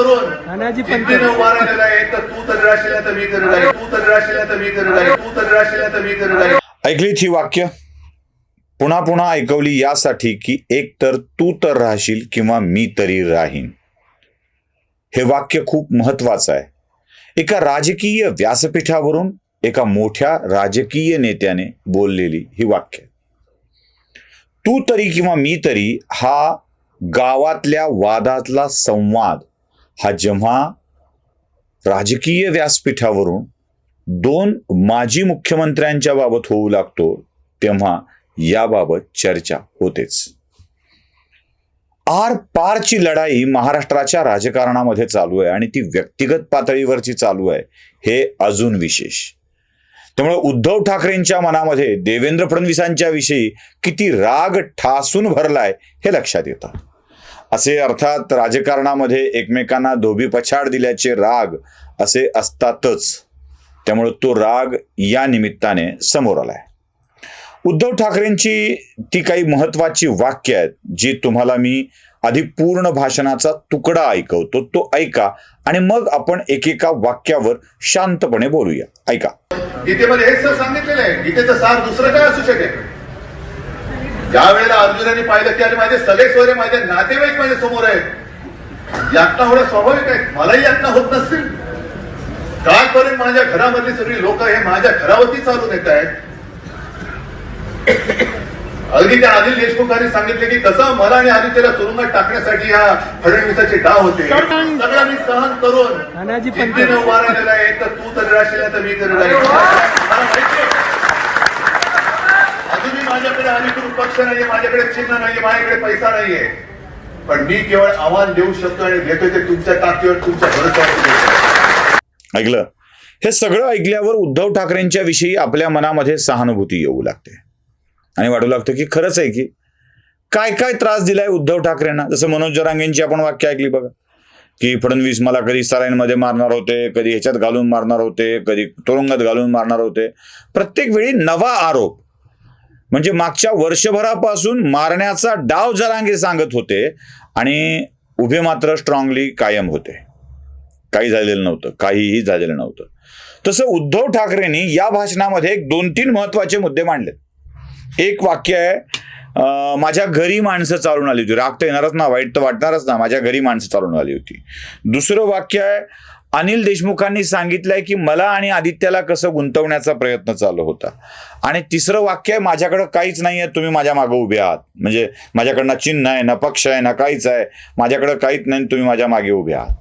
करून तानाजी पंत जिद्दीने उभा राहिलेला आहे तर तू तरी राशील तर मी तरी राहील तू तरी राशील तर मी तरी राहील तू तरी राशील तर मी तरी राहील ऐकलीत ही वाक्य? पुन्हा पुन्हा ऐकवली यासाठी की एक तर तू तर राहशील किंवा मी तरी राहीन. हे वाक्य खूप महत्वाचं आहे. एका राजकीय व्यासपीठावरून एका मोठ्या राजकीय नेत्याने बोललेली ही वाक्य. तू तरी किंवा मी तरी हा गावातल्या वादातला संवाद हा जेव्हा राजकीय व्यासपीठावरून दोन माजी मुख्यमंत्र्यांच्या बाबत होऊ लागतो तेव्हा याबाबत चर्चा होतेच. आर पारची लढाई महाराष्ट्राच्या राजकारणामध्ये चालू आहे आणि ती व्यक्तिगत पातळीवरची चालू आहे हे अजून विशेष. त्यामुळे उद्धव ठाकरेंच्या मनामध्ये देवेंद्र फडणवीसांच्या विषयी किती राग ठासून भरलाय हे लक्षात येतं. असे अर्थात राजकारणामध्ये एकमेकांना धोबी पछाड दिल्याचे राग असे असतातच. त्यामुळे तो राग या निमित्ताने समोर आलाय. उद्धव ठाकरेंची ती काही महत्वाची वाक्य आहेत जी तुम्हाला मी आधी पूर्ण भाषणाचा तुकडा ऐकवतो तो ऐका आणि मग आपण एकेका वाक्यावर शांतपणे बोलूया. ऐका. गीतेमध्ये हेच सांगितलेलं आहे. गीतेचं सार दुसरं काय असू शकेल? ज्या वेळेला अर्जुनाने पाहिलं की अरे माझे सगळे सोयरे माझे नातेवाईक माझ्यासमोर आहेत यातना होणं स्वाभाविक आहे? मलाही यातना होत नसतील. कालपर्यंत माझ्या घरामधली सगळी लोक हे माझ्या घरावरती चालून येत आहेत. अगदी त्या अनिल देशमुखांनी सांगितले की कसं मला आणि आदित्यला तुरुंगात टाकण्यासाठी या फडणवीसाचे डाव होते. सगळं मी सहन करून उभा राहिलेला आहे. तर तू तरी राशील तर मी तरी राहील मला माहिती आहे. अधिकृत पक्ष नाहीये माझ्याकडे चिन्ह नाहीये माझ्याकडे पैसा नाहीये. पण मी केवळ आव्हान देऊ शकतो आणि देतो ते तुमच्या टाकीवर तुमच्या भरोसा ऐकलं? हे सगळं ऐकल्यावर उद्धव ठाकरेंच्या विषयी आपल्या मनामध्ये सहानुभूती येऊ लागते. आणि वाटू लागतं की खरंच आहे की काय काय त्रास दिलाय उद्धव ठाकरेंना? जसं मनोज जरांगेंची आपण वाक्य ऐकली बघा की फडणवीस मला कधी सराईंमध्ये मारणार होते कधी ह्याच्यात घालून मारणार होते कधी तुरुंगात घालून मारणार होते. प्रत्येक वेळी नवा आरोप म्हणजे मागच्या वर्षभरापासून मारण्याचा डाव जरांगे सांगत होते आणि उभे मात्र स्ट्रॉंगली कायम होते. काही झालेलं नव्हतं काहीही झालेलं नव्हतं. तसं उद्धव ठाकरेंनी या भाषणामध्ये एक दोन तीन महत्त्वाचे मुद्दे मांडले एक वाक्य आहे माझ्या घरी माणसं चालून आली होती. राग तर येणारच ना वाईट तर वाटणारच ना. माझ्या घरी माणसं चालून आली होती. दुसरं वाक्य आहे अनिल देशमुखांनी सांगितलंय की मला आणि आदित्याला कसं गुंतवण्याचा प्रयत्न चालू होता. आणि तिसरं वाक्य आहे माझ्याकडं काहीच नाही आहे तुम्ही माझ्या मागे उभे आहात. म्हणजे माझ्याकडनं चिन्ह आहे ना पक्ष आहे ना काहीच आहे माझ्याकडं काहीच नाही आणि तुम्ही माझ्या मागे उभे आहात.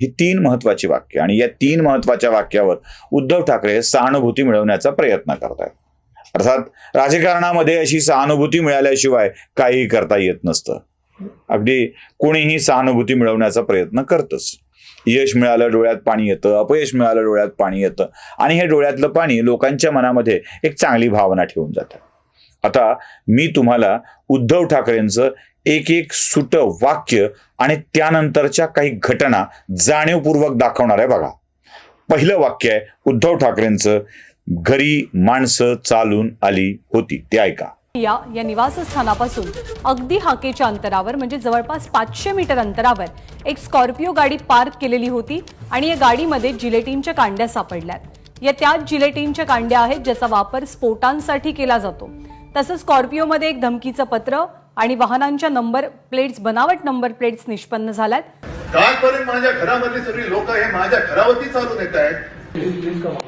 ही तीन महत्वाची वाक्य आणि या तीन महत्त्वाच्या वाक्यावर उद्धव ठाकरे सहानुभूती मिळवण्याचा प्रयत्न करतायत. अर्थात राजकारणामध्ये अशी सहानुभूती मिळाल्याशिवाय काहीही करता येत नसतं. अगदी कोणीही सहानुभूती मिळवण्याचा प्रयत्न करतच. यश मिळालं डोळ्यात पाणी येतं. अपयश मिळालं डोळ्यात पाणी येतं. आणि हे डोळ्यातलं पाणी लोकांच्या मनामध्ये एक चांगली भावना ठेवून जातं. आता मी तुम्हाला उद्धव ठाकरेंचं एक एक सुट वाक्य आणि त्यानंतरच्या काही घटना जाणीवपूर्वक दाखवणार आहे बघा. पहिलं वाक्य आहे उद्धव ठाकरेंचं घरी माणसं चालून आली होती. ते ऐका. या या निवासस्थानापासून अगदी हाकेच्या अंतरावर म्हणजे जवळपास पाचशे मीटर अंतरावर एक स्कॉर्पिओ गाडी पार्क केलेली होती आणि या गाडीमध्ये जिलेटिनच्या कांड्या सापडल्यात. या त्याच जिलेटिनच्या कांड्या आहेत ज्याचा वापर स्फोटांसाठी केला जातो. तसंच स्कॉर्पिओमध्ये एक धमकीचं पत्र आणि वाहनांच्या नंबर प्लेट्स बनावट नंबर प्लेट्स निष्पन्न झाल्यात. कालपर्यंत माझ्या घरामधली सगळी लोक हे माझ्या घरावरती चालून येत आहेत.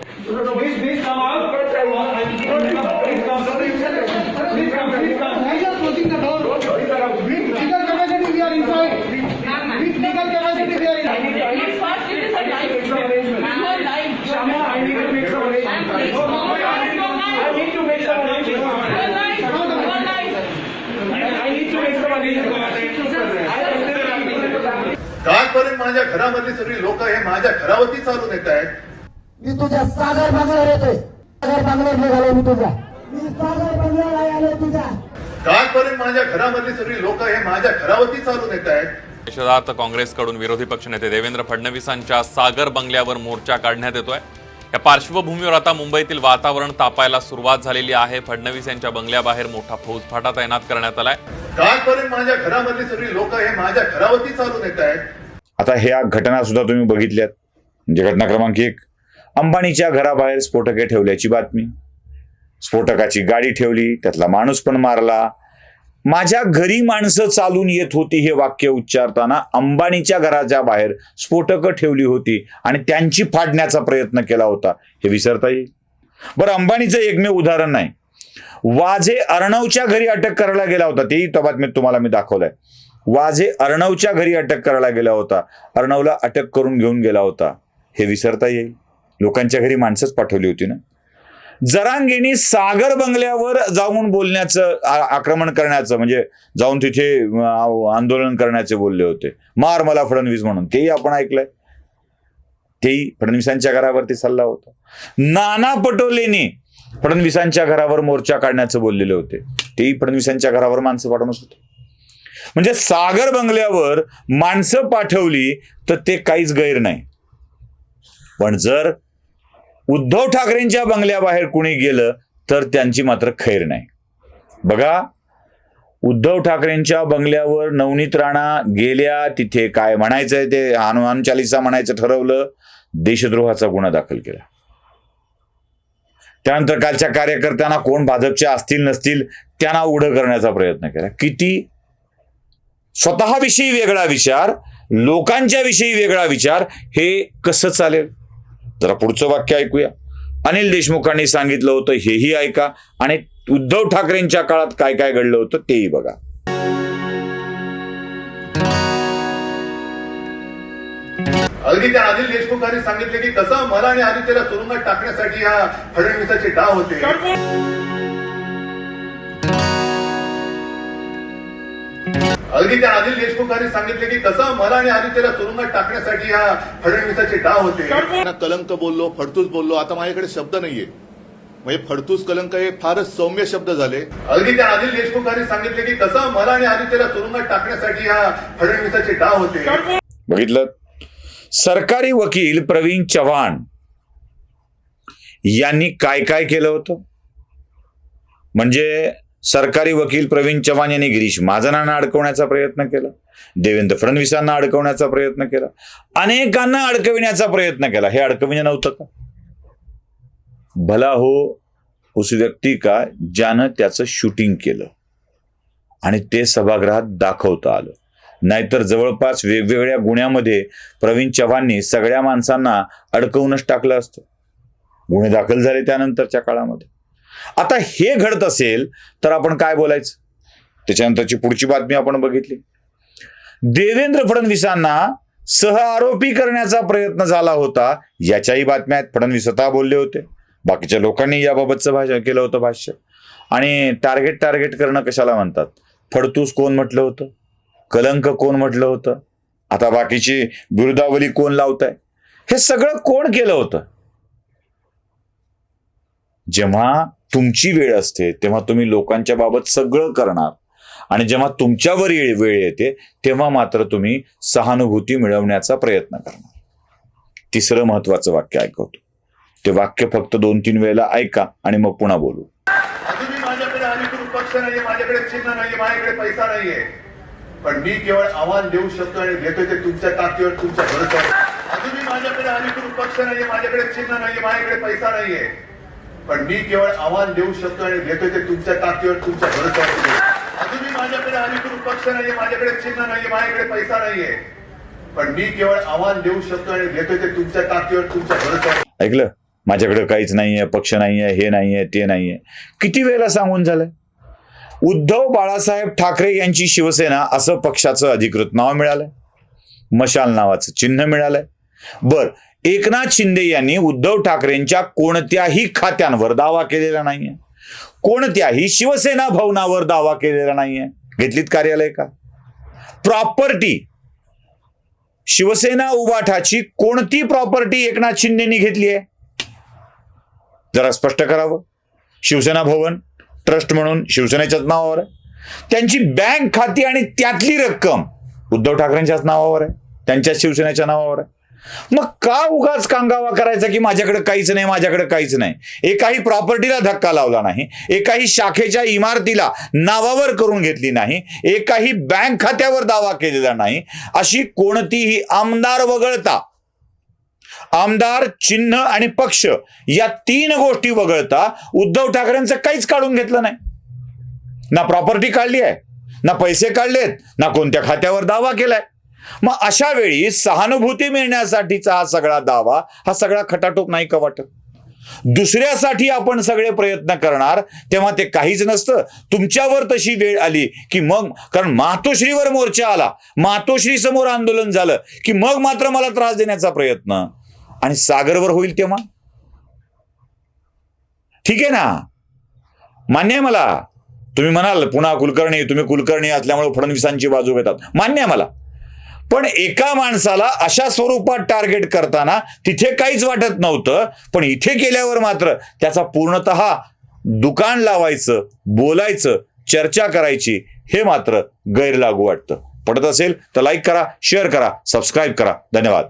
घर मधी सभी लोग घरावती चालू देता है। मी तुझ्या सागर बंगल्यावर येतोय. सागर बंगल्यावर निघालो मी तुझ्या. मी सागर बंगल्यावर आलो तुझ्या. कालपर्यंत माझ्या घरामधली सगळी लोक हे माझ्या घरावरती चालून येत आहेत. देशात काँग्रेसकडून विरोधी पक्षनेते देवेंद्र फडणवीसांच्या सागर बंगल्यावर मोर्चा काढण्यात येतोय. या पार्श्वभूमीवर आता मुंबईतील वातावरण तापायला सुरुवात झालेली आहे. फडणवीस यांच्या बंगल्याबाहेर मोठा फौजफाटा तैनात करण्यात आलाय. कालपर्यंत माझ्या घरामधली सगळी लोक हे माझ्या घरावरती चालून येत आहेत. आता ह्या घटना सुद्धा तुम्ही बघितल्यात. म्हणजे घटना क्रमांक एक अंबानीच्या घराबाहेर स्फोटके ठेवल्याची बातमी. स्फोटकाची गाडी ठेवली त्यातला माणूस पण मारला. माझ्या घरी माणसं चालून येत होती हे वाक्य उच्चारताना अंबानीच्या घराच्या बाहेर स्फोटकं ठेवली होती आणि त्यांची फाडण्याचा प्रयत्न केला होता. हे विसरता येईल. बरं अंबानीचं एकमेव उदाहरण नाही. वाझे अर्णवच्या घरी अटक करायला गेला होता. तेही त्या बातमीत तुम्हाला मी दाखवलंय. वाझे अर्णवच्या घरी अटक करायला गेला होता. अर्णवला अटक करून घेऊन गेला होता. हे विसरता येईल. लोकांच्या घरी माणसंच पाठवली होती ना? जरांगेनी सागर बंगल्यावर जाऊन बोलण्याचं आक्रमण करण्याचं म्हणजे जाऊन तिथे आंदोलन करण्याचे बोलले होते. मार मला फडणवीस म्हणून. तेही आपण ऐकलंय. तेही फडणवीसांच्या घरावरती सल्ला होता. नाना पटोलेने फडणवीसांच्या घरावर मोर्चा काढण्याचं बोललेले होते. तेही फडणवीसांच्या घरावर माणसं पाठवणच होते. म्हणजे सागर बंगल्यावर माणसं पाठवली तर ते काहीच गैर नाही. पण जर उद्धव ठाकरेंच्या बंगल्याबाहेर कुणी गेलं तर त्यांची मात्र खैर नाही. बघा उद्धव ठाकरेंच्या बंगल्यावर नवनीत राणा गेल्या तिथे काय म्हणायचंय ते हनुमान चालिसा म्हणायचं ठरवलं देशद्रोहाचा गुन्हा दाखल केला. त्यानंतर कालच्या कार्यकर्त्यांना कोण भाजपच्या असतील नसतील त्यांना उघड करण्याचा प्रयत्न केला. किती? स्वतःविषयी वेगळा विचार लोकांच्या विषयी वेगळा विचार हे कसं चालेल? जरा पुढचं वाक्य ऐकूया. अनिल देशमुखांनी सांगितलं होतं हेही ऐका. आणि उद्धव ठाकरेंच्या काळात काय काय घडलं होतं तेही बघा. अगदी त्या अनिल देशमुखांनी सांगितले की कसं मला आणि आदित्यला तुरुंगात टाकण्यासाठी या फडणवीसाचे डाव होते. अगदी त्या अनिल देशमुखांनी सांगितले की कसं मला आणि आदित्यला तुरुंगात टाकण्यासाठी हा फडणवीसाचे डाव होते. कलंक बोललो फडतूस बोललो. आता माझ्याकडे शब्द नाहीये. म्हणजे फडतूस कलंक हे फारच सौम्य शब्द झाले. अगदी त्या अनिल देशमुखांनी सांगितले की कसं मला आणि आदित्यला तुरुंगात टाकण्यासाठी हा फडणवीसाचे डाव होते. बघितलं? सरकारी वकील प्रवीण चव्हाण यांनी काय काय केलं होतं? म्हणजे सरकारी वकील प्रवीण चव्हाण यांनी गिरीश महाजनांना अडकवण्याचा प्रयत्न केला. देवेंद्र फडणवीसांना अडकवण्याचा प्रयत्न केला. अनेकांना अडकविण्याचा प्रयत्न केला. हे अडकविणे म्हणजे नव्हतं का? भला हो उस व्यक्ती का ज्यानं त्याचं शूटिंग केलं? आणि ते सभागृहात दाखवता आलं. नाहीतर जवळपास वेगवेगळ्या गुन्ह्यामध्ये प्रवीण चव्हाणनी सगळ्या माणसांना अडकवूनच टाकलं असतं. गुन्हे दाखल झाले त्यानंतरच्या काळामध्ये. आता हे घडत असेल तर आपण काय बोलायचं? त्याच्यानंतरची पुढची बातमी आपण बघितली. देवेंद्र फडणवीसांना सह आरोपी करण्याचा प्रयत्न झाला होता याच्याही बातम्या आहेत. फडणवीस स्वतः बोलले होते. बाकीच्या लोकांनी याबाबतचं भाषण केलं होतं भाष्य. आणि टार्गेट टार्गेट करणं कशाला म्हणतात? फडतूस कोण म्हटलं होतं? कलंक कोण म्हटलं होतं? आता बाकीची बिरुदावली कोण लावताय? हे सगळं कोण केलं होतं? जेव्हा तुमची वेळ असते तेव्हा तुम्ही लोकांच्या बाबत सगळं करणार. आणि जेव्हा तुमच्यावर ये- वेळ येते तेव्हा मात्र तुम्ही सहानुभूती मिळवण्याचा प्रयत्न करणार. तिसरं महत्वाचं वाक्य ऐकवतो. ते वाक्य फक्त दोन तीन वेळेला ऐका आणि मग पुन्हा बोलू. माझ्याकडे पक्ष नाहीये माझ्याकडे चिन्ह नाहीये माझ्याकडे पैसा नाहीये. पण मी केवळ आव्हान देऊ शकतो आणि देतोय ते तुमच्या टाकीवर तुमच्या भरोसा अजूनही माझ्याकडे अधिकृत पक्ष नाहीये माझ्याकडे चिन्ह नाहीये माझ्याकडे पैसा नाहीये. पण मी केवळ आव्हान देऊ शकतो आणि देतोय ते तुमच्या ताकदीवर तुमच्या भरोसा अजूनही माझ्याकडे अधिकृत पक्ष नाहीये माझ्याकडे चिन्ह नाहीये माझ्याकडे पैसा नाहीये. पण मी केवळ आव्हान देऊ शकतो आणि देतोय ते तुमच्या ताकदीवर तुमच्या भरोसा ऐकलं? माझ्याकडे काहीच नाहीये पक्ष नाहीये हे नाहीये ते नाहीये. किती वेळेला सांगून झालंय? उद्धव बाळासाहेब ठाकरे यांची शिवसेना असं पक्षाचं अधिकृत नाव मिळालंय? मशाल नावाचं चिन्ह मिळालंय? बर एकनाथ शिंदे यांनी उद्धव ठाकरेंच्या कोणत्याही खात्यांवर दावा केलेला नाहीये. कोणत्याही शिवसेना भवनावर दावा केलेला नाहीये. घेतलीत कार्यालय का? प्रॉपर्टी. शिवसेना उबाठाची कोणती प्रॉपर्टी एकनाथ शिंदेनी घेतली आहे? जरा स्पष्ट करावं. शिवसेना भवन ट्रस्ट म्हणून शिवसेनेच्याच नावावर आहे. त्यांची बँक खाती आणि त्यातली रक्कम उद्धव ठाकरेंच्याच नावावर आहे. त्यांच्याच शिवसेनेच्या नावावर आहे. मग का उगाच कांगावा करायचा की माझ्याकडे काहीच नाही माझ्याकडे काहीच नाही? एकाही प्रॉपर्टीला धक्का लावला नाही एकाही शाखेच्या इमारतीला नावावर करून घेतली नाही एकाही बँक खात्यावर दावा केलेला नाही अशी कोणतीही आमदार वगळता आमदार चिन्ह आणि पक्ष या तीन गोष्टी वगळता उद्धव ठाकरेंचं काहीच काढून घेतलं नाही. ना प्रॉपर्टी काढली आहे ना पैसे काढलेत ना कोणत्या खात्यावर दावा केलाय. मग अशा वेळी सहानुभूती मिळण्यासाठीचा हा सगळा दावा हा सगळा खटाटोप नाही का वाटत? दुसऱ्यासाठी आपण सगळे प्रयत्न करणार तेव्हा ते काहीच नसतं. तुमच्यावर तशी वेळ आली की मग कारण मातोश्रीवर मोर्चा आला. मातोश्री समोर आंदोलन झालं की मग मात्र मला त्रास देण्याचा प्रयत्न. आणि सागरवर होईल तेव्हा? ठीक आहे ना? मान्य आहे मला? तुम्ही म्हणाल पुन्हा कुलकर्णी तुम्ही कुलकर्णी असल्यामुळे फडणवीसांची बाजू घेतात. मान्य आहे मला. पण एका माणसाला अशा स्वरूपात टार्गेट करताना तिथे काहीच वाटत नव्हतं पण इथे केल्यावर मात्र त्याचा पूर्णतः दुकान लावायचं बोलायचं चर्चा करायची हे मात्र गैरलागू वाटतं. पडत असेल तर लाईक करा शेअर करा सबस्क्राईब करा. धन्यवाद.